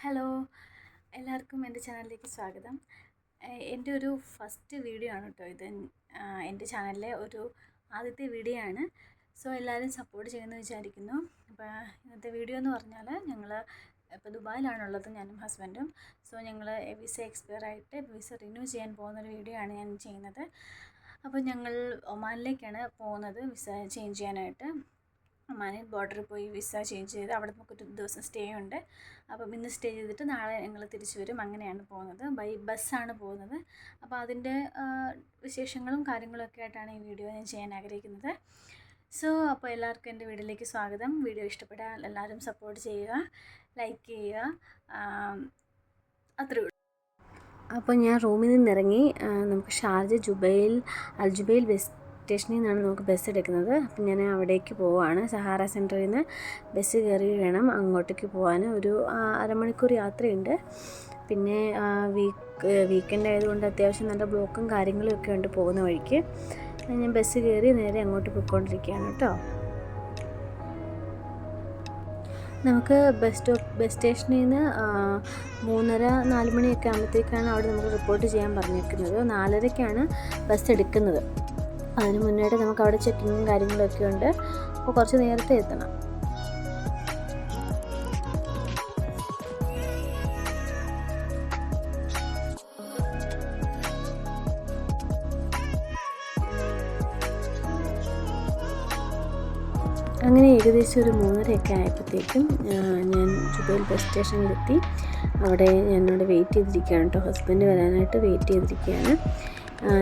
Hello എല്ലാവർക്കും എന്റെ ചാനലിലേക്ക് സ്വാഗതം. എന്റെ ഒരു ഫസ്റ്റ് വീഡിയോ ആണ് കേട്ടോ ഇത്. എന്റെ ചാനലിലെ ഒരു ആദ്യത്തെ വീഡിയോ ആണ്. സോ എല്ലാവരും സപ്പോർട്ട് ചെയ്യുമെന്ന് വിചാരിക്കുന്നു. അപ്പോൾ ഇന്നത്തെ വീഡിയോ എന്ന് പറഞ്ഞാൽ ഞങ്ങൾ ഇപ്പോൾ ദുബായിലാണുള്ളത് ഞാനും ഹസ്ബൻഡും. സോ ഞങ്ങൾ വിസ എക്സ്പയർ ആയിട്ട് വിസ റിന്യൂ ചെയ്യാൻ പോകുന്ന ഒരു വീഡിയോ ആണ് ഞാൻ ചെയ്യുന്നത്. അപ്പോൾ ഞങ്ങൾ ഒമാനിലേക്കാണ് പോകുന്നത് വിസ ചേഞ്ച് ചെയ്യാനായിട്ട്. ഒമാനിൽ ബോർഡറിൽ പോയി വിസ ചേഞ്ച് ചെയ്ത് അവിടെ നമുക്ക് ഒരു ദിവസം സ്റ്റേ ഉണ്ട്. അപ്പം ഇന്ന് സ്റ്റേ ചെയ്തിട്ട് നാളെ ഞങ്ങൾ തിരിച്ചു വരും. അങ്ങനെയാണ് പോകുന്നത്. ബൈ ബസ്സാണ് പോകുന്നത്. അപ്പോൾ അതിന്റെ വിശേഷങ്ങളും കാര്യങ്ങളൊക്കെ ആയിട്ടാണ് ഈ വീഡിയോ ഞാൻ ചെയ്യാൻ ആഗ്രഹിക്കുന്നത്. സോ അപ്പോൾ എല്ലാവർക്കും എന്റെ വീഡിയോയിലേക്ക് സ്വാഗതം. വീഡിയോ ഇഷ്ടപ്പെട്ടാൽ എല്ലാവരും സപ്പോർട്ട് ചെയ്യുക ലൈക്ക് ചെയ്യുക അത്രേ അപ്പോൾ ഞാൻ റൂമിൽ നിന്ന് ഇറങ്ങി നമുക്ക് Sharjah Jubail Al Jubail Jubail bus സ്റ്റേഷനിൽ നിന്നാണ് നമുക്ക് ബസ് എടുക്കുന്നത്. അപ്പം ഞാൻ അവിടേക്ക് പോവാണ്. സഹാറ സെന്ററിൽ നിന്ന് ബസ് കയറി വേണം അങ്ങോട്ടേക്ക് പോകാൻ ഒരു അരമണിക്കൂർ യാത്രയുണ്ട്. പിന്നെ വീക്ക് വീക്കെൻഡ് ആയതുകൊണ്ട് അത്യാവശ്യം നല്ല ബ്ലോക്കും കാര്യങ്ങളും ഒക്കെ ഉണ്ട് പോകുന്ന വഴിക്ക്. ഞാൻ ബസ് കയറി നേരെ അങ്ങോട്ട് പോയിക്കൊണ്ടിരിക്കുകയാണ് കേട്ടോ. നമുക്ക് ബസ് സ്റ്റോപ്പ് ബസ് സ്റ്റേഷനിൽ നിന്ന് മൂന്നര നാല് മണിയൊക്കെ ആകുമ്പോഴത്തേക്കാണ് അവിടെ നമുക്ക് റിപ്പോർട്ട് ചെയ്യാൻ പറഞ്ഞിരിക്കുന്നത് നാലരയ്ക്കാണ് ബസ് എടുക്കുന്നത്. അതിന് മുന്നായിട്ട് നമുക്ക് അവിടെ ചെക്കിങ്ങും കാര്യങ്ങളൊക്കെ ഉണ്ട്. അപ്പോൾ കുറച്ച് നേരത്തെ എത്തണം. അങ്ങനെ ഏകദേശം ഒരു മൂന്നരയൊക്കെ ആയപ്പോഴത്തേക്കും ഞാൻ ജുബൈൽ ബസ് സ്റ്റേഷനിലെത്തി അവിടെ ഞാനവിടെ വെയിറ്റ് ചെയ്തിരിക്കുകയാണ് കേട്ടോ. ഹസ്ബൻഡ് വരാനായിട്ട് വെയിറ്റ് ചെയ്തിരിക്കുകയാണ്.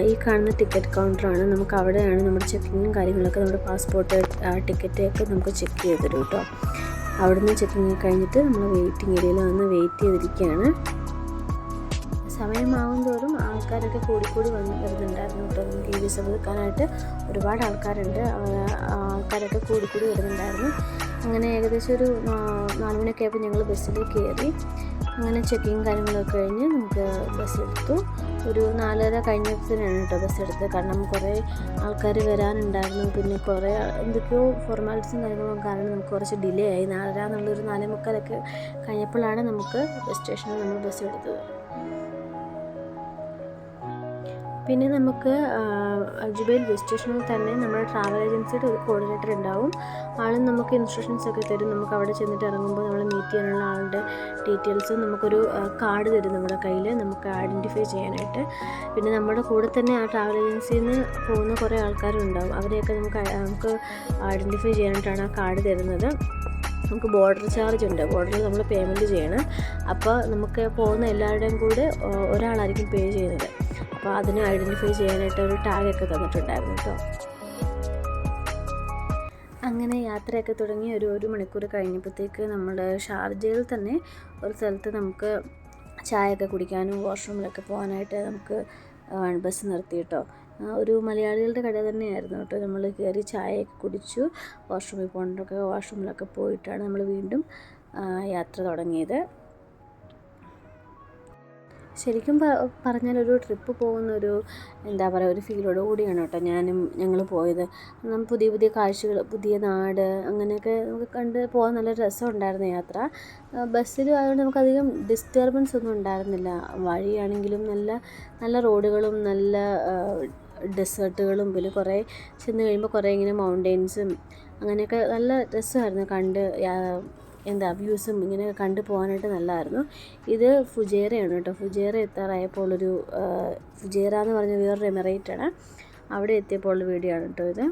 ഈ കാണുന്ന ടിക്കറ്റ് കൗണ്ടറാണ് നമുക്ക് അവിടെയാണ് നമ്മുടെ ചെക്കിങ്ങും കാര്യങ്ങളൊക്കെ നമ്മുടെ പാസ്പോർട്ട് ടിക്കറ്റൊക്കെ നമുക്ക് ചെക്ക് ചെയ്ത് തരും കേട്ടോ അവിടുന്ന് ചെക്കിങ് കഴിഞ്ഞിട്ട് നമ്മൾ വെയിറ്റിംഗ് ഏരിയയിൽ വന്ന് വെയിറ്റ് ചെയ്തിരിക്കുകയാണ് സമയമാകും തോറും ആൾക്കാരൊക്കെ കൂടിക്കൂടി വന്ന് വരുന്നുണ്ടായിരുന്നു കേട്ടോ നമുക്ക് ഈ വിസ പുതുക്കാനായിട്ട് ഒരുപാട് ആൾക്കാരുണ്ട്. ആൾക്കാരൊക്കെ കൂടിക്കൂടി വരുന്നുണ്ടായിരുന്നു. അങ്ങനെ ഏകദേശം ഒരു നാല് മണിയൊക്കെ ആയപ്പോൾ ഞങ്ങൾ ബസ്സിൽ കയറി അങ്ങനെ ചെക്കിങ് കാര്യങ്ങളൊക്കെ കഴിഞ്ഞ് നമുക്ക് ബസ് എടുത്തു ഒരു നാലര കഴിഞ്ഞപ്പോഴത്തേനാണ് കേട്ടോ ബസ് എടുത്തത് കാരണം കുറേ ആൾക്കാർ വരാനുണ്ടായിരുന്നു. പിന്നെ കുറേ എന്തൊക്കെയോ ഫോർമാലിറ്റീസും കാര്യങ്ങളും കാരണം നമുക്ക് കുറച്ച് ഡിലേ ആയി. നാലര എന്നുള്ളൊരു നാലേ മുക്കാലൊക്കെ കഴിഞ്ഞപ്പോഴാണ് നമുക്ക് സ്റ്റേഷനിൽ നമ്മൾ ബസ് എടുത്തത് പിന്നെ നമുക്ക് ജുബൈൽ ബസ് സ്റ്റേഷനിൽ തന്നെ നമ്മുടെ ട്രാവൽ ഏജൻസിയുടെ ഒരു കോർഡിനേറ്റർ ഉണ്ടാവും. ആളും നമുക്ക് ഇൻസ്ട്രക്ഷൻസ് ഒക്കെ തരും. നമുക്ക് അവിടെ ചെന്നിട്ട് ഇറങ്ങുമ്പോൾ നമ്മൾ മീറ്റ് ചെയ്യാനുള്ള ആളുടെ ഡീറ്റെയിൽസ് നമുക്കൊരു കാർഡ് തരും നമ്മുടെ കയ്യിൽ നമുക്ക് ഐഡന്റിഫൈ ചെയ്യാനായിട്ട്. പിന്നെ നമ്മുടെ കൂടെ തന്നെ ആ ട്രാവൽ ഏജൻസിയിൽ നിന്ന് പോകുന്ന കുറേ ആൾക്കാരും ആൾക്കാരുണ്ടാവും. അവരെയൊക്കെ നമുക്ക് നമുക്ക് ഐഡന്റിഫൈ ചെയ്യാനായിട്ടാണ് ആ കാർഡ് തരുന്നത്. നമുക്ക് ബോർഡർ ചാർജ് ഉണ്ട്. ബോർഡറിൽ നമ്മൾ പേയ്മെന്റ് ചെയ്യണം. അപ്പോൾ നമുക്ക് പോകുന്ന എല്ലാവരുടെയും കൂടെ ഒരാളായിരിക്കും പേ ചെയ്യുന്നത്. അപ്പോൾ അതിനെ ഐഡന്റിഫൈ ചെയ്യാനായിട്ട് ഒരു ടാഗൊക്കെ തന്നിട്ടുണ്ടായിരുന്നു കേട്ടോ അങ്ങനെ യാത്രയൊക്കെ തുടങ്ങി ഒരു ഒരു മണിക്കൂർ കഴിഞ്ഞപ്പോഴത്തേക്ക് നമ്മൾ ഷാർജയിൽ തന്നെ ഒരു സ്ഥലത്ത് നമുക്ക് ചായയൊക്കെ കുടിക്കാനും വാഷ്റൂമിലൊക്കെ പോകാനായിട്ട് നമുക്ക് ബസ് നിർത്തി കേട്ടോ ഒരു മലയാളികളുടെ കട തന്നെയായിരുന്നു കേട്ടോ നമ്മൾ കയറി ചായയൊക്കെ കുടിച്ചു വാഷ്റൂമിൽ പോകേണ്ടതൊക്കെ വാഷ്റൂമിലൊക്കെ പോയിട്ടാണ് നമ്മൾ വീണ്ടും യാത്ര തുടങ്ങിയത്. ശരിക്കും പറഞ്ഞാൽ ഒരു ട്രിപ്പ് പോകുന്ന ഒരു എന്താ പറയുക ഒരു ഫീലോട് കൂടിയാണ് കേട്ടോ ഞാനും ഞങ്ങൾ പോയത്. പുതിയ പുതിയ കാഴ്ചകൾ പുതിയ നാട് അങ്ങനെയൊക്കെ നമുക്ക് കണ്ട് പോകാൻ നല്ല രസമുണ്ടായിരുന്നു യാത്ര. ബസ്സിലും ആയതുകൊണ്ട് നമുക്കധികം ഡിസ്റ്റർബൻസ് ഒന്നും ഉണ്ടായിരുന്നില്ല. വഴിയാണെങ്കിലും നല്ല നല്ല റോഡുകളും നല്ല ഡെസേർട്ടുകളും പിന്നെ കുറേ ചെന്ന് കഴിയുമ്പോൾ കുറേ ഇങ്ങനെ മൗണ്ടെയ്ൻസും അങ്ങനെയൊക്കെ നല്ല രസമായിരുന്നു കണ്ട് എന്താ വ്യൂസും ഇങ്ങനെ കണ്ടു പോകാനായിട്ട് നല്ലതായിരുന്നു. ഇത് ഫുജേറയാണ് കേട്ടോ. ഫുജേറ എത്താറായപ്പോൾ ഒരു ഫുജേറ എന്ന് പറഞ്ഞ വേറൊരു എമിറേറ്റ് ആണ്. അവിടെ എത്തിയപ്പോൾ ഉള്ള വീഡിയോ ആണ് കേട്ടോ ഇത്.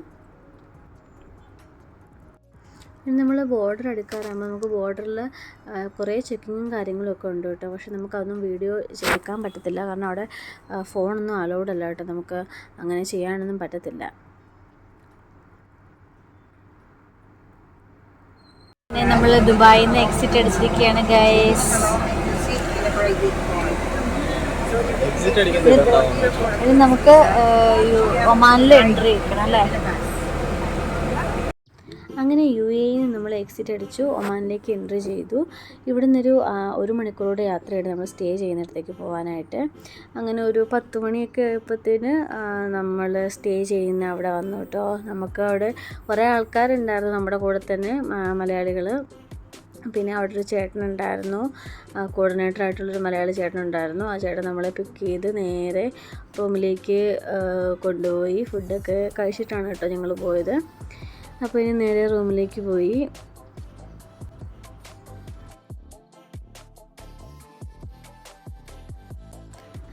നമ്മൾ ബോർഡർ എടുക്കാറാകുമ്പോൾ നമുക്ക് ബോർഡറിൽ കുറേ ചെക്കിങ്ങും കാര്യങ്ങളും ഒക്കെ ഉണ്ട് കേട്ടോ. പക്ഷെ നമുക്കതൊന്നും വീഡിയോ എടുക്കാൻ പറ്റത്തില്ല. കാരണം അവിടെ ഫോണൊന്നും അലൗഡ് കേട്ടോ. നമുക്ക് അങ്ങനെ ചെയ്യാനൊന്നും പറ്റത്തില്ല. നമ്മൾ ദുബായിൽ നിന്ന് എക്സിറ്റ് അടിച്ചിരിക്കുകയാണ് ഗൈസ് ഇത് നമുക്ക് ഒമാനിൽ എൻട്രി ചെയ്യണം അല്ലേ? അങ്ങനെ യു എയിൽ നിന്ന് നമ്മൾ എക്സിറ്റ് അടിച്ചു. ഒമാനിലേക്ക് എൻട്രി ചെയ്തു. ഇവിടെ നിന്നൊരു ഒരു മണിക്കൂറോടെ യാത്രയായിട്ട് നമ്മൾ സ്റ്റേ ചെയ്യുന്നിടത്തേക്ക് പോകാനായിട്ട് അങ്ങനെ ഒരു പത്ത് മണിയൊക്കെ ആയപ്പോഴത്തേന് നമ്മൾ സ്റ്റേ ചെയ്യുന്ന അവിടെ വന്നു കേട്ടോ. നമുക്ക് അവിടെ കുറേ ആൾക്കാരുണ്ടായിരുന്നു നമ്മുടെ കൂടെ തന്നെ മലയാളികൾ പിന്നെ അവിടെ ഒരു ചേട്ടനുണ്ടായിരുന്നു. കോർഡിനേറ്റർ ആയിട്ടുള്ളൊരു മലയാളി ചേട്ടനുണ്ടായിരുന്നു. ആ ചേട്ടൻ നമ്മളെ പിക്ക് ചെയ്ത് നേരെ റൂമിലേക്ക് കൊണ്ടുപോയി. ഫുഡൊക്കെ കഴിച്ചിട്ടാണ് കേട്ടോ ഞങ്ങൾ പോയത്. അപ്പോൾ ഇനി നേരെ റൂമിലേക്ക് പോയി.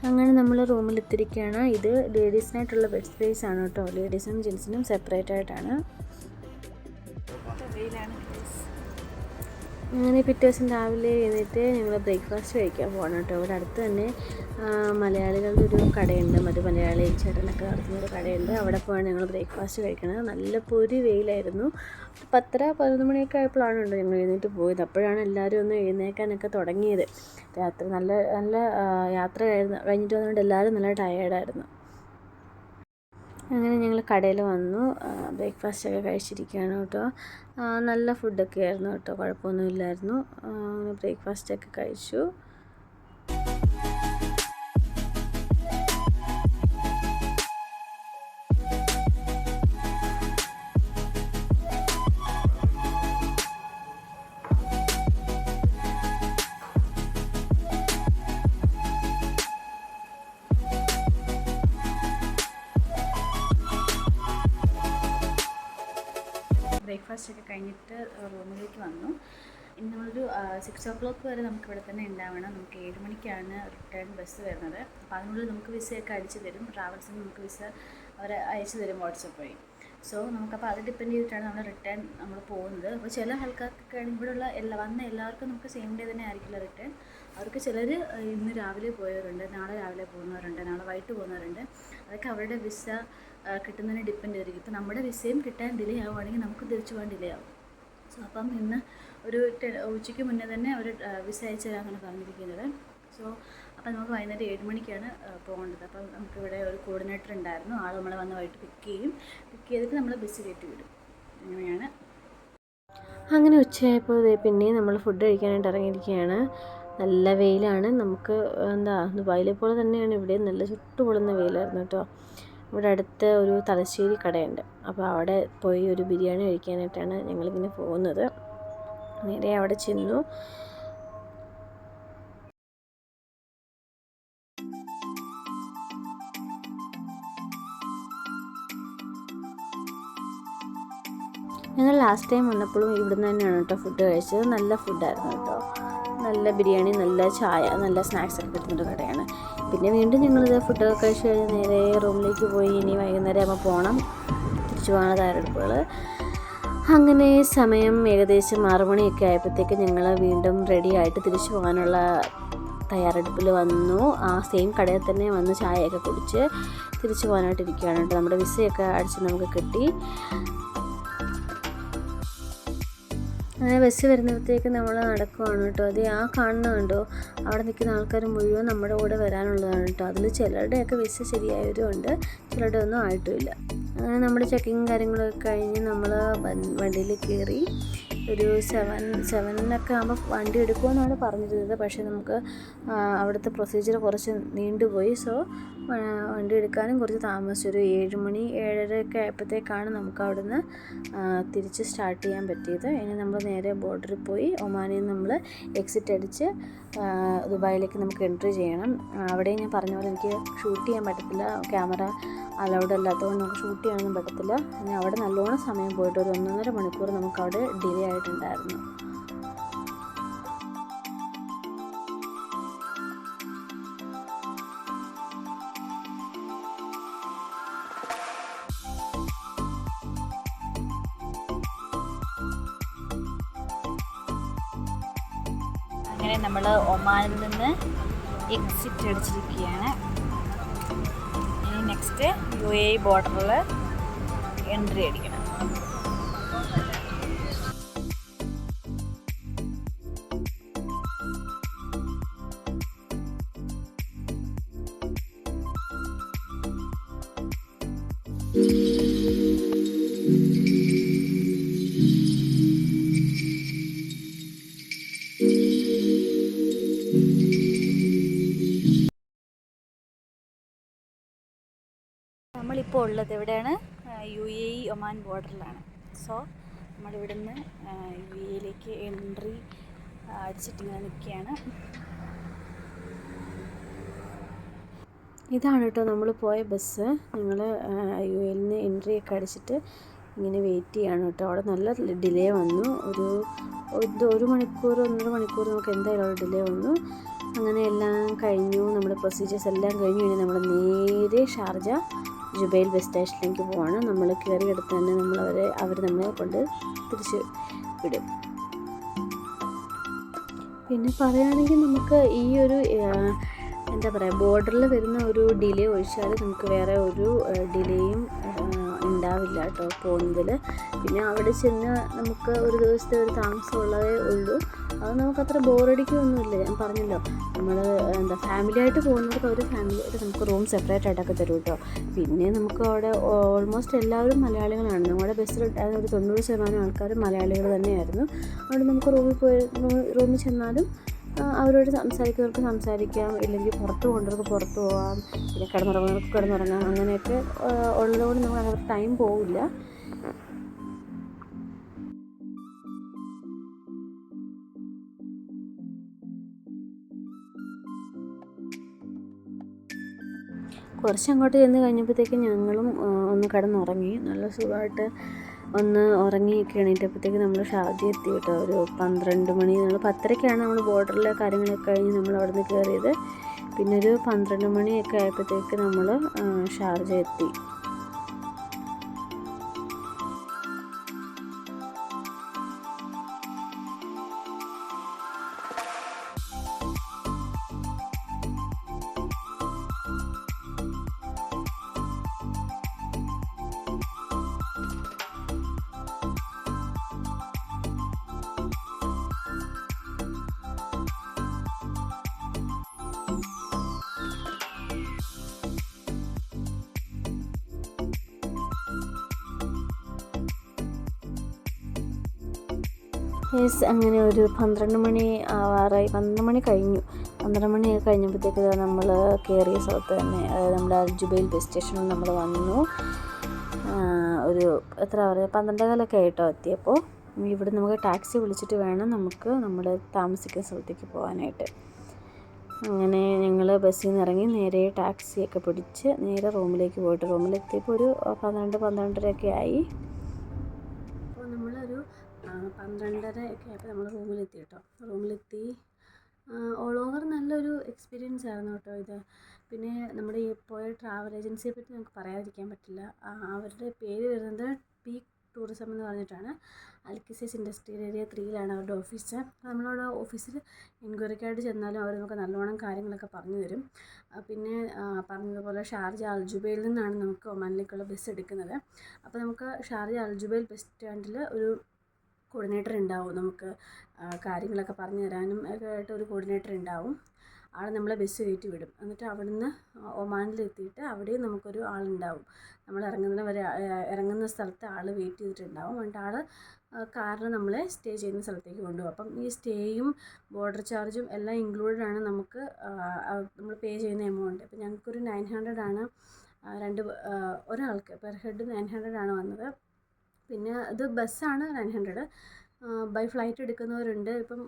അങ്ങനെ നമ്മൾ റൂമിൽ എത്തിരിക്കുകയാണ് ഇത് ലേഡീസിനായിട്ടുള്ള ബെഡ് സ്പേസ് ആണ് കേട്ടോ. ലേഡീസിനും ജെൻസിനും സെപ്പറേറ്റ് ആയിട്ടാണ്. അങ്ങനെ പിറ്റേ ദിവസം രാവിലെ എഴുന്നേറ്റ് ഞങ്ങൾ ബ്രേക്ക്ഫാസ്റ്റ് കഴിക്കാൻ പോകണം കേട്ടോ. ഇവിടെ അടുത്ത് തന്നെ മലയാളികളുടെ ഒരു കടയുണ്ട്. മറ്റു മലയാളി ചേട്ടനൊക്കെ നടത്തുന്ന ഒരു കടയുണ്ട്. അവിടെ പോയാണ് ഞങ്ങൾ ബ്രേക്ക്ഫാസ്റ്റ് കഴിക്കണത്. നല്ല പൊരി വെയിലായിരുന്നു. പത്തര പതിനൊന്ന് മണിയൊക്കെ ആയപ്പോഴാണ് ഉണ്ട് ഞങ്ങൾ എഴുന്നേറ്റ് പോയത്. അപ്പോഴാണ് എല്ലാവരും ഒന്ന് എഴുന്നേക്കാനൊക്കെ തുടങ്ങിയത്. രാത്രി നല്ല നല്ല യാത്ര കഴിഞ്ഞിട്ട് വന്നുകൊണ്ട് എല്ലാവരും നല്ല ടയേർഡായിരുന്നു അങ്ങനെ ഞങ്ങൾ കടയിൽ വന്നു. ബ്രേക്ക്ഫാസ്റ്റ് ഒക്കെ കഴിച്ചിരിക്കുകയാണ് കേട്ടോ. നല്ല ഫുഡൊക്കെ ആയിരുന്നു കേട്ടോ. കുഴപ്പമൊന്നുമില്ലായിരുന്നു ബ്രേക്ക്ഫാസ്റ്റ് ഒക്കെ കഴിച്ചു. ബ്രേക്ക്ഫാസ്റ്റ് ഒക്കെ കഴിഞ്ഞിട്ട് റൂമിലേക്ക് വന്നു. ഇനി നമ്മളൊരു സിക്സ് ഓ ക്ലോക്ക് വരെ നമുക്ക് ഇവിടെ തന്നെ ഉണ്ടാവണം. നമുക്ക് ഏഴ് മണിക്കാണ് റിട്ടേൺ ബസ് വരുന്നത്. അപ്പോൾ അതിനുള്ളിൽ നമുക്ക് വിസയൊക്കെ അടിച്ചു തരും. ട്രാവൽസിന് നമുക്ക് വിസ അവർ അയച്ചു തരും വാട്സപ്പ് വഴി. സോ നമുക്കപ്പോൾ അത് ഡിപ്പെൻഡ് ചെയ്തിട്ടാണ് നമ്മൾ റിട്ടേൺ നമ്മൾ പോകുന്നത്. അപ്പോൾ ചില ആൾക്കാർക്കൊക്കെ ആണെങ്കിൽ ഇവിടെയുള്ള എല്ലാ വന്ന എല്ലാവർക്കും നമുക്ക് സെയിം ഡേ തന്നെ ആയിരിക്കില്ല റിട്ടേൺ അവർക്ക് ചിലർ ഇന്ന് രാവിലെ പോയവരുണ്ട് നാളെ രാവിലെ പോകുന്നവരുണ്ട് നാളെ വൈകിട്ട് പോകുന്നവരുണ്ട്. അതൊക്കെ അവരുടെ വിസ കിട്ടുന്നതിനെ ഡിപ്പെൻഡ് ചെയ്തിരിക്കും. ഇപ്പോൾ നമ്മുടെ വിസയും കിട്ടാൻ ഡിലേ ആവുകയാണെങ്കിൽ നമുക്ക് തിരിച്ചു പോകാൻ ഡിലേ ആവും സോ അപ്പം ഇന്ന് ഒരു ഉച്ചയ്ക്ക് മുന്നേ തന്നെ അവർ വിസ അയച്ചു തരാമെന്നാണ് പറഞ്ഞിരിക്കുന്നത്. സോ അപ്പം നമുക്ക് വൈകുന്നേരം ഏഴ് മണിക്കാണ് പോകേണ്ടത്. അപ്പം നമുക്കിവിടെ ഒരു കോർഡിനേറ്റർ ഉണ്ടായിരുന്നു. ആൾ നമ്മളെ വന്ന് വൈകിട്ട് പിക്ക് ചെയ്യും. പിക്ക് ചെയ്തിട്ട് നമ്മൾ ബസ് കയറ്റി വിടും. അങ്ങനെയാണ് അങ്ങനെ ഉച്ചയായപ്പോൾ പിന്നെയും നമ്മൾ ഫുഡ് കഴിക്കാനായിട്ട് ഇറങ്ങിയിരിക്കുകയാണ്. നല്ല വെയിലാണ്. നമുക്ക് എന്താ ദുബായിലെ പോലെ തന്നെയാണ് ഇവിടെ നല്ല ചുട്ടുപൊള്ളുന്ന വെയിലായിരുന്നു കേട്ടോ. ഇവിടെ അടുത്ത് ഒരു തലശ്ശേരി കടയുണ്ട്. അപ്പോൾ അവിടെ പോയി ഒരു ബിരിയാണി കഴിക്കാനായിട്ടാണ് ഞങ്ങളിങ്ങനെ പോകുന്നത്. നേരെ അവിടെ ചെന്നു. ഞങ്ങൾ ലാസ്റ്റ് ടൈം വന്നപ്പോഴും ഇവിടുന്ന് തന്നെയാണ് കേട്ടോ ഫുഡ് കഴിച്ചത്. നല്ല ഫുഡായിരുന്നു കേട്ടോ. നല്ല ബിരിയാണി നല്ല ചായ നല്ല സ്നാക്സ് ഒക്കെ കിട്ടുന്നൊരു കടയാണ്. പിന്നെ വീണ്ടും ഞങ്ങളിത് ഫുഡൊക്കെ കഴിച്ച് കഴിഞ്ഞ് നേരെ റൂമിലേക്ക് പോയി. ഇനി വൈകുന്നേരം ആകുമ്പോൾ പോകണം തിരിച്ചു പോകാനുള്ള തയ്യാറെടുപ്പുകൾ അങ്ങനെ സമയം ഏകദേശം ആറു മണിയൊക്കെ ആയപ്പോഴത്തേക്ക് ഞങ്ങൾ വീണ്ടും റെഡി ആയിട്ട് തിരിച്ചു പോകാനുള്ള തയ്യാറെടുപ്പിൽ വന്നു. ആ സെയിം കടയിൽ തന്നെ വന്ന് ചായയൊക്കെ കുടിച്ച് തിരിച്ചു പോകാനായിട്ട് ഇരിക്കുകയാണ് കേട്ടോ. നമ്മുടെ വിസയൊക്കെ അടിച്ച് നമുക്ക് കിട്ടി. അങ്ങനെ ബസ് വരുന്നിടത്തേക്ക് നമ്മൾ നടക്കുവാണ് കേട്ടോ. അത് ആ കാണുന്ന കണ്ടോ? അവിടെ നിൽക്കുന്ന ആൾക്കാർ മുഴുവൻ നമ്മുടെ കൂടെ വരാനുള്ളതാണ് കേട്ടോ. അതിൽ ചിലരുടെയൊക്കെ ബസ് ശരിയായവരും ഉണ്ട് ചിലരുടെ ഒന്നും ആയിട്ടുമില്ല അങ്ങനെ നമ്മുടെ ചെക്കിങ് കാര്യങ്ങളൊക്കെ കഴിഞ്ഞ് നമ്മൾ വണ്ടിയിൽ കയറി ഒരു സെവൻ സെവനൊക്കെ ആകുമ്പോൾ വണ്ടി എടുക്കുമെന്നാണ് പറഞ്ഞിരുന്നത്. പക്ഷേ നമുക്ക് അവിടുത്തെ പ്രൊസീജിയർ കുറച്ച് നീണ്ടുപോയി. സോ വണ്ടി എടുക്കാനും കുറച്ച് താമസിച്ചു. ഒരു ഏഴ് മണി ഏഴരയൊക്കെ ആയപ്പോഴത്തേക്കാണ് നമുക്ക് അവിടുന്ന് തിരിച്ച് സ്റ്റാർട്ട് ചെയ്യാൻ പറ്റിയത്. ഇനി നമ്മൾ നേരെ ബോർഡറിൽ പോയി ഒമാനിൽ നിന്ന് നമ്മൾ എക്സിറ്റ് അടിച്ച് ദുബായിലേക്ക് നമുക്ക് എൻട്രി ചെയ്യണം. അവിടെ ഞാൻ പറഞ്ഞ പോലെ എനിക്ക് ഷൂട്ട് ചെയ്യാൻ പറ്റത്തില്ല. ക്യാമറ അലൗഡ് അല്ലാത്തതുകൊണ്ട് നമുക്ക് ഷൂട്ട് ചെയ്യാനൊന്നും പറ്റത്തില്ല. പിന്നെ അവിടെ നല്ലോണം സമയം പോയിട്ട് ഒരു ഒന്നൊന്നര മണിക്കൂർ നമുക്ക് അവിടെ ഡിലേ ആയിട്ടുണ്ടായിരുന്നു. ഒമാനിൽ നിന്ന് എക്സിറ്റ് അടിച്ചിരിക്കുകയാണ്. ഇനി നെക്സ്റ്റ് യു എ ബോർഡറിൽ എൻട്രി അടിക്കണം. നമ്മളിപ്പോൾ ഉള്ളത് എവിടെയാണ്? യു എ ഇ ഒമാൻ ബോർഡറിലാണ്. സോ നമ്മളിവിടുന്ന് യു എയിലേക്ക് എൻട്രി അടിച്ചിട്ടിങ്ങനെ നിൽക്കുകയാണ്. ഇതാണ് കേട്ടോ നമ്മൾ പോയ ബസ്. ഞങ്ങൾ യു എല്ലിന് എൻട്രി ഒക്കെ അടിച്ചിട്ട് ഇങ്ങനെ വെയിറ്റ് ചെയ്യാണ് കേട്ടോ. അവിടെ നല്ല ഡിലേ വന്നു. ഒരു ഒരു മണിക്കൂർ ഒന്നര മണിക്കൂർ നമുക്ക് എന്തായാലും അവിടെ ഡിലേ വന്നു. അങ്ങനെ എല്ലാം കഴിഞ്ഞു. നമ്മുടെ പ്രൊസീജിയേഴ്സ് എല്ലാം കഴിഞ്ഞു. കഴിഞ്ഞാൽ നമ്മൾ നേരെ ഷാർജ ജുബൈൽ ബസ് സ്റ്റേഷനിലേക്ക് പോവാണ്. നമ്മൾ കയറിയെടുത്ത് തന്നെ നമ്മൾ അവരെ അവർ നമ്മളെ കൊണ്ട് തിരിച്ച് വിടും. പിന്നെ പറയുകയാണെങ്കിൽ നമുക്ക് ഈ ഒരു എന്താ പറയുക ബോർഡറിൽ വരുന്ന ഒരു ഡിലേ ഒഴിച്ചാൽ നമുക്ക് വേറെ ഒരു ഡിലേയും ഉണ്ടാവില്ല കേട്ടോ. പോകുന്നതിൽ. പിന്നെ അവിടെ ചെന്ന് നമുക്ക് ഒരു ദിവസത്തെ ഒരു താമസമുള്ളതേ ഉള്ളൂ. അത് നമുക്ക് അത്ര ബോറടിക്കൊന്നുമില്ല ഞാൻ പറഞ്ഞല്ലോ നമ്മൾ എന്താ ഫാമിലി ആയിട്ട് പോകുന്നവർക്ക് അവർ ഫാമിലി ആയിട്ട് നമുക്ക് റൂം സെപ്പറേറ്റ് ആയിട്ടൊക്കെ തരും കേട്ടോ. പിന്നെ നമുക്ക് അവിടെ ഓൾമോസ്റ്റ് എല്ലാവരും മലയാളികളാണ്. നമ്മുടെ ബസ്സിൽ ഒരു തൊണ്ണൂറ് ശതമാനം ആൾക്കാരും മലയാളികൾ തന്നെയായിരുന്നു. അവിടെ നമുക്ക് റൂമിൽ പോയി റൂമിൽ ചെന്നാലും അവരോട് സംസാരിക്കുന്നവർക്ക് സംസാരിക്കാം. ഇല്ലെങ്കിൽ പുറത്ത് പോകുന്നവർക്ക് പുറത്ത് പോകാം പിന്നെ കിടന്നുറങ്ങുന്നവർക്ക് കിടന്നുറങ്ങാം. അങ്ങനെയൊക്കെ ഉള്ളതുകൊണ്ട് നമ്മൾ അങ്ങനെ ടൈം പോവില്ല. കുറച്ച് അങ്ങോട്ട് ചെന്ന് കഴിഞ്ഞപ്പോഴത്തേക്കും ഞങ്ങളും ഒന്ന് കിടന്നുറങ്ങി. നല്ല സുഖമായിട്ട് ഒന്ന് ഉറങ്ങിയൊക്കെ എണീറ്റപ്പോഴത്തേക്ക് നമ്മൾ ഷാജി എത്തി കേട്ടോ. ഒരു പന്ത്രണ്ട് മണി നമ്മൾ പത്തരയ്ക്കാണ് നമ്മൾ ബോർഡറിലെ കാര്യങ്ങളൊക്കെ കഴിഞ്ഞ് നമ്മൾ അവിടെ നിന്ന് കയറിയത്. പിന്നെ ഒരു പന്ത്രണ്ട് മണിയൊക്കെ ആയപ്പോഴത്തേക്ക് നമ്മൾ ഷാർജ എത്തി. യെസ് അങ്ങനെ ഒരു പന്ത്രണ്ട് മണി ആവാറായി. പന്ത്രണ്ട് മണി കഴിഞ്ഞു. പന്ത്രണ്ട് മണി കഴിഞ്ഞപ്പോഴത്തേക്ക് നമ്മൾ കയറിയ സ്ഥലത്ത് തന്നെ അതായത് നമ്മുടെ അൽജുബൈൽ ബസ് സ്റ്റേഷനിൽ നമ്മൾ വന്നു. ഒരു എത്ര പറയുക പന്ത്രണ്ടേ കാലൊക്കെ ആയിട്ടോ എത്തിയപ്പോൾ. ഇവിടെ നമുക്ക് ടാക്സി വിളിച്ചിട്ട് വേണം നമുക്ക് നമ്മൾ താമസിക്കുന്ന സ്ഥലത്തേക്ക് പോകാനായിട്ട്. അങ്ങനെ ഞങ്ങൾ ബസ്സിൽ നിന്ന് ഇറങ്ങി നേരെ ടാക്സിയൊക്കെ പിടിച്ച് നേരെ റൂമിലേക്ക് പോയിട്ട്. റൂമിലെത്തിയപ്പോൾ ഒരു പന്ത്രണ്ട് പന്ത്രണ്ടരയൊക്കെ ആയി. ആ, പന്ത്രണ്ടര ഒക്കെ ആയപ്പോൾ നമ്മൾ റൂമിലെത്തി കേട്ടോ. റൂമിലെത്തി. ഓൾ ഓവർ നല്ലൊരു എക്സ്പീരിയൻസ് ആയിരുന്നു കേട്ടോ ഇത്. പിന്നെ നമ്മുടെ ഈ പോയ ട്രാവൽ ഏജൻസിയെ പറ്റി നമുക്ക് പറയാതിരിക്കാൻ പറ്റില്ല. അവരുടെ പേര് വരുന്നത് പീക്ക് ടൂറിസം എന്ന് പറഞ്ഞിട്ടാണ്. അൽക്കിസൈസ് ഇൻഡസ്ട്രിയൽ ഏരിയ ത്രീയിലാണ് അവരുടെ ഓഫീസ് നമ്മളവിടെ ഓഫീസിൽ എൻക്വയറിക്കായിട്ട് ചെന്നാലും അവർ നമുക്ക് നല്ലോണം കാര്യങ്ങളൊക്കെ പറഞ്ഞു തരും. പിന്നെ പറഞ്ഞതുപോലെ ഷാർജ അൽജുബയിൽ നിന്നാണ് നമുക്ക് ഒമാനിലേക്കുള്ള ബസ് എടുക്കുന്നത്. അപ്പോൾ നമുക്ക് ഷാർജ അൽജുബൈൽ ബസ് സ്റ്റാൻഡിൽ ഒരു കോർഡിനേറ്റർ ഉണ്ടാവും നമുക്ക് കാര്യങ്ങളൊക്കെ പറഞ്ഞു തരാനും ഒക്കെ ആയിട്ട് ഒരു കോർഡിനേറ്റർ ഉണ്ടാവും ആൾ നമ്മളെ ബസ് കയറ്റി വിടും. എന്നിട്ട് അവിടുന്ന് ഒമാനിലെത്തിയിട്ട് അവിടെയും നമുക്കൊരു ആളുണ്ടാവും നമ്മൾ ഇറങ്ങുന്ന വരെ ഇറങ്ങുന്ന സ്ഥലത്ത് ആൾ വെയിറ്റ് ചെയ്തിട്ടുണ്ടാവും. എന്നിട്ട് ആൾ കാറിന് നമ്മളെ സ്റ്റേ ചെയ്യുന്ന സ്ഥലത്തേക്ക് കൊണ്ടുപോകും. അപ്പം ഈ സ്റ്റേയും ബോർഡർ ചാർജും എല്ലാം ഇൻക്ലൂഡഡ് ആണ് നമുക്ക് നമ്മൾ പേ ചെയ്യുന്ന എമൗണ്ട് അപ്പം ഞങ്ങൾക്കൊരു നയൻ ഹൺഡ്രഡ് ആണ് രണ്ട് ഒരാൾക്ക് പെർ ഹെഡ് നയൻ ഹൺഡ്രഡ് ആണ് വന്നത്. പിന്നെ ഇത് ബസ്സാണ് നയൻ ഹൺഡ്രഡ്. ബൈ ഫ്ലൈറ്റ് എടുക്കുന്നവരുണ്ട്. ഇപ്പം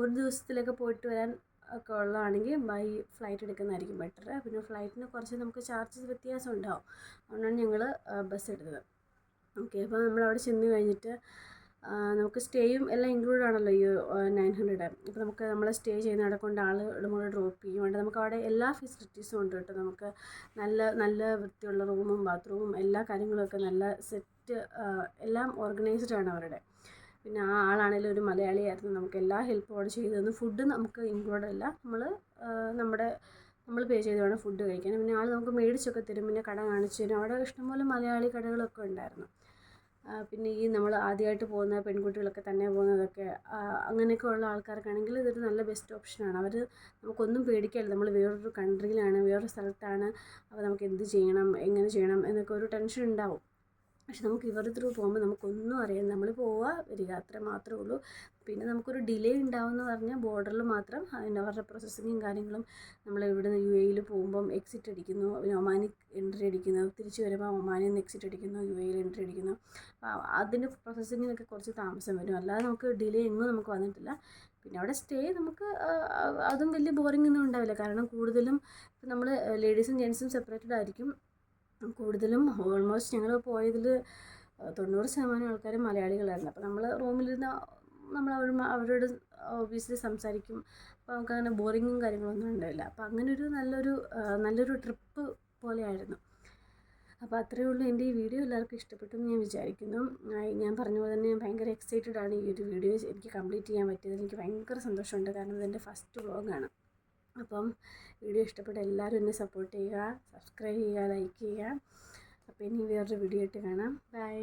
ഒരു ദിവസത്തിലൊക്കെ പോയിട്ട് വരാൻ ഒക്കെ ഉള്ളതാണെങ്കിൽ ബൈ ഫ്ലൈറ്റ് എടുക്കുന്നതായിരിക്കും ബെറ്റർ. പിന്നെ ഫ്ലൈറ്റിന് കുറച്ച് നമുക്ക് ചാർജസ് വ്യത്യാസം ഉണ്ടാവും. അതുകൊണ്ടാണ് ഞങ്ങൾ ബസ് എടുത്തത്. ഓക്കെ അപ്പോൾ നമ്മൾ അവിടെ ചെന്ന് കഴിഞ്ഞിട്ട് നമുക്ക് സ്റ്റേയും എല്ലാം ഇൻക്ലൂഡ് ആണല്ലോ ഈ നയൻ ഹൺഡ്രഡ്. അപ്പോൾ നമുക്ക് നമ്മൾ സ്റ്റേ ചെയ്യുന്ന അവിടെ കൊണ്ട് ആളുകളുടെ ഡ്രോപ്പ് ചെയ്യും. നമുക്ക് അവിടെ എല്ലാ ഫെസിലിറ്റീസും ഉണ്ട് കേട്ടോ. നമുക്ക് നല്ല നല്ല വൃത്തിയുള്ള റൂമും ബാത്റൂമും എല്ലാ കാര്യങ്ങളും ഒക്കെ നല്ല സെറ്റ് എല്ലാം ഓർഗനൈസ്ഡ് ആണ് അവരുടെ. പിന്നെ ആ ആളാണെങ്കിലും ഒരു മലയാളിയായിരുന്നു നമുക്ക് എല്ലാ ഹെൽപ്പും അവിടെ ചെയ്തു തന്നു ഫുഡ് നമുക്ക് ഇൻക്ലൂഡ് അല്ല നമ്മൾ നമ്മുടെ നമ്മൾ പേ ചെയ്ത് വേണം ഫുഡ് കഴിക്കാൻ. പിന്നെ ആൾ നമുക്ക് മേടിച്ചൊക്കെ തരും പിന്നെ കട കാണിച്ചു തരും. അവിടെ ഇഷ്ടംപോലെ മലയാളി കടകളൊക്കെ ഉണ്ടായിരുന്നു. പിന്നെ ഈ നമ്മൾ ആദ്യമായിട്ട് പോകുന്ന പെൺകുട്ടികളൊക്കെ തന്നെ പോകുന്നതൊക്കെ അങ്ങനെയൊക്കെ ഉള്ള ആൾക്കാർക്കാണെങ്കിൽ ഇതൊരു നല്ല ബെസ്റ്റ് ഓപ്ഷനാണ് അവർ നമുക്കൊന്നും പേടിക്കാനില്ല നമ്മൾ വേറൊരു കൺട്രിയിലാണ് വേറൊരു സ്ഥലത്താണ്. അപ്പോൾ നമുക്ക് എന്ത് ചെയ്യണം എങ്ങനെ ചെയ്യണം എന്നൊക്കെ ഒരു ടെൻഷൻ ഉണ്ടാവും. പക്ഷെ നമുക്ക് ഇവരുടെ ത്രൂ പോകുമ്പോൾ നമുക്കൊന്നും അറിയാം. നമ്മൾ പോവുക വരിക അത്ര മാത്രമേ ഉള്ളൂ. പിന്നെ നമുക്കൊരു ഡിലേ ഉണ്ടാവുമെന്ന് പറഞ്ഞാൽ ബോർഡറിൽ മാത്രം അതിന്റെ അവരുടെ പ്രോസസ്സിങ്ങും കാര്യങ്ങളും നമ്മൾ ഇവിടുന്ന് യു എയിൽ പോകുമ്പം എക്സിറ്റ് അടിക്കുന്നു. ഒമാനിൽ എൻട്രി അടിക്കുന്നു. തിരിച്ചു വരുമ്പോൾ ഒമാനിൽ നിന്ന് എക്സിറ്റ് അടിക്കുന്നു. യു എയിൽ എൻട്രി അടിക്കുന്നു. അതിന്റെ പ്രോസസ്സിങ്ങിനൊക്കെ കുറച്ച് താമസം വരും. അല്ലാതെ നമുക്ക് ഡിലേ എങ്ങും നമുക്ക് വന്നിട്ടില്ല. പിന്നെ അവിടെ സ്റ്റേ നമുക്ക് അതും വലിയ ബോറിംഗ് ഒന്നും ഉണ്ടാവില്ല. കാരണം കൂടുതലും നമ്മൾ ലേഡീസും ജെൻസും സെപ്പറേറ്റഡ് ആയിരിക്കും. കൂടുതലും ഓൾമോസ്റ്റ് ഞങ്ങൾ പോയതിൽ തൊണ്ണൂറ് ശതമാനം ആൾക്കാരും മലയാളികളായിരുന്നു. അപ്പോൾ നമ്മൾ റൂമിലിരുന്ന് നമ്മൾ അവരോട് ഓബിയസ്ലി സംസാരിക്കും. അപ്പോൾ നമുക്ക് അങ്ങനെ ബോറിങ്ങും കാര്യങ്ങളൊന്നും ഉണ്ടാവില്ല അപ്പോൾ അങ്ങനൊരു നല്ലൊരു നല്ലൊരു ട്രിപ്പ് പോലെയായിരുന്നു. അപ്പോൾ അത്രയേ ഉള്ളൂ എന്റെ ഈ വീഡിയോ. എല്ലാവർക്കും ഇഷ്ടപ്പെട്ടെന്ന് ഞാൻ വിചാരിക്കുന്നു. ഞാൻ പറഞ്ഞ പോലെ തന്നെ ഞാൻ ഭയങ്കര എക്സൈറ്റഡ് ആണ് ഈ ഒരു വീഡിയോ എനിക്ക് കംപ്ലീറ്റ് ചെയ്യാൻ പറ്റിയത്. എനിക്ക് ഭയങ്കര സന്തോഷമുണ്ട്. കാരണം ഇതെന്റെ ഫസ്റ്റ് വ്ളോഗാണ് അപ്പം വീഡിയോ ഇഷ്ടപ്പെട്ട എല്ലാവരും എന്നെ സപ്പോർട്ട് ചെയ്യുക സബ്സ്ക്രൈബ് ചെയ്യുക ലൈക്ക് ചെയ്യുക. അപ്പോൾ ഇനി വേറൊരു വീഡിയോ ആയിട്ട് കാണാം. ബൈ